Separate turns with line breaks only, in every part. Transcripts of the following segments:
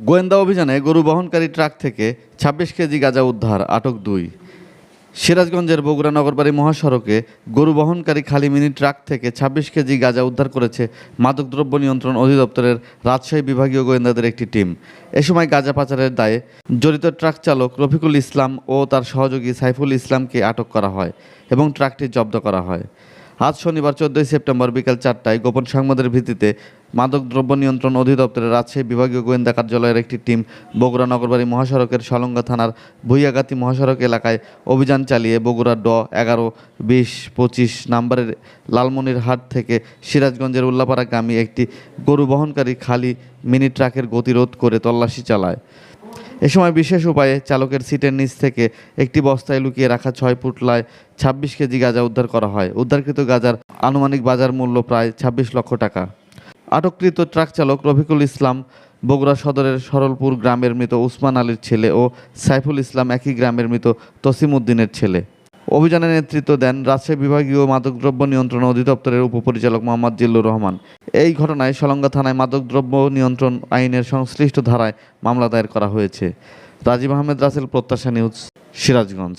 গোয়েন্দা অভিযানে গরু বহনকারী ট্রাক থেকে ছাব্বিশ কেজি গাঁজা উদ্ধার, আটক দুই। সিরাজগঞ্জের বগুড়া নগরবাড়ি মহাসড়কে গরু বহনকারী খালি মিনি ট্রাক থেকে ছাব্বিশ কেজি গাঁজা উদ্ধার করেছে মাদকদ্রব্য নিয়ন্ত্রণ অধিদপ্তরের রাজশাহী বিভাগীয় গোয়েন্দাদের একটি টিম। এ সময় গাঁজা পাচারের দায়ে জড়িত ট্রাক চালক রফিকুল ইসলাম ও তার সহযোগী সাইফুল ইসলামকে আটক করা হয় এবং ট্রাকটি জব্দ করা হয়। আজ শনিবার চোদ্দই সেপ্টেম্বর বিকেল চারটায় গোপন সংবাদের ভিত্তিতে মাদকদ্রব্য নিয়ন্ত্রণ অধিদপ্তরের রাজশাহী বিভাগীয় গোয়েন্দা কার্যালয়ের একটি টিম বগুড়া নগরবাড়ি মহাসড়কের সলঙ্গা থানার ভুইয়াগাতি মহাসড়ক এলাকায় অভিযান চালিয়ে বগুড়া ড এগারো বিশ পঁচিশ নম্বরের লালমনিরহাট থেকে সিরাজগঞ্জের উল্লাপাড়া উল্লাপাড়াগামী একটি গরু বহনকারী খালি মিনি ট্রাকের গতিরোধ করে তল্লাশি চালায়। এ সময় বিশেষ উপায়ে চালকের সিটের নিচ থেকে একটি বস্তায় লুকিয়ে রাখা ছয় ফুটলায় ছাব্বিশ কেজি গাঁজা উদ্ধার করা হয়। উদ্ধারকৃত গাঁজার আনুমানিক বাজার মূল্য প্রায় ছাব্বিশ লক্ষ টাকা। আটককৃত ট্রাক চালক রফিকুল ইসলাম বগুড়া সদরের সরলপুর গ্রামের মৃত উসমান আলীর ছেলে ও সাইফুল ইসলাম একই গ্রামের মৃত তসিম উদ্দিনের ছেলে অভিযানে নেতৃত্ব দেন রাজশাহী বিভাগীয় মাদকদ্রব্য নিয়ন্ত্রণ অধিদপ্তরের উপপরিচালক মোহাম্মদ জিল্লুর রহমান এই ঘটনায় সলঙ্গা থানায় মাদকদ্রব্য নিয়ন্ত্রণ আইনের সংশ্লিষ্ট ধারায় মামলা দায়ের করা হয়েছে রাজীব আহমেদ রাসেল প্রত্যাশা নিউজ সিরাজগঞ্জ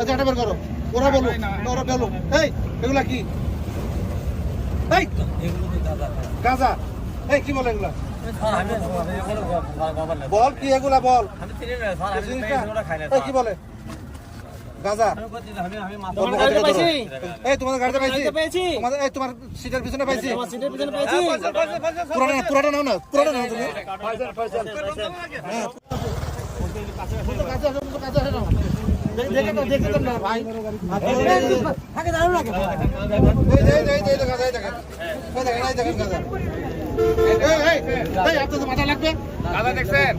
আচ্ছা এটা বের করো। ওরা বলো ওরা বলো এই এগুলা কি? এই গাঁজা এই কি বলে এগুলা? বল কি এগুলা বল। কি বলে? গাঁজা।
তোমার গাড়িতে পাইছি?
এই তোমাদের গাড়িতে পাইছি? তোমাদের এই তোমার সিটের পিছনে পাইছি?
সিটের পিছনে পাইছি?
পুরাটা পুরাটা নাও না পুরাটা নাও তুমি। কাছে আসো, কাছে আসো। মাথা লাগবে দাদা দেখছেন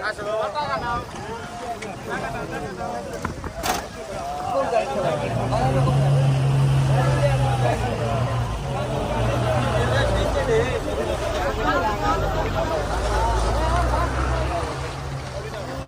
আসলে Thank
you.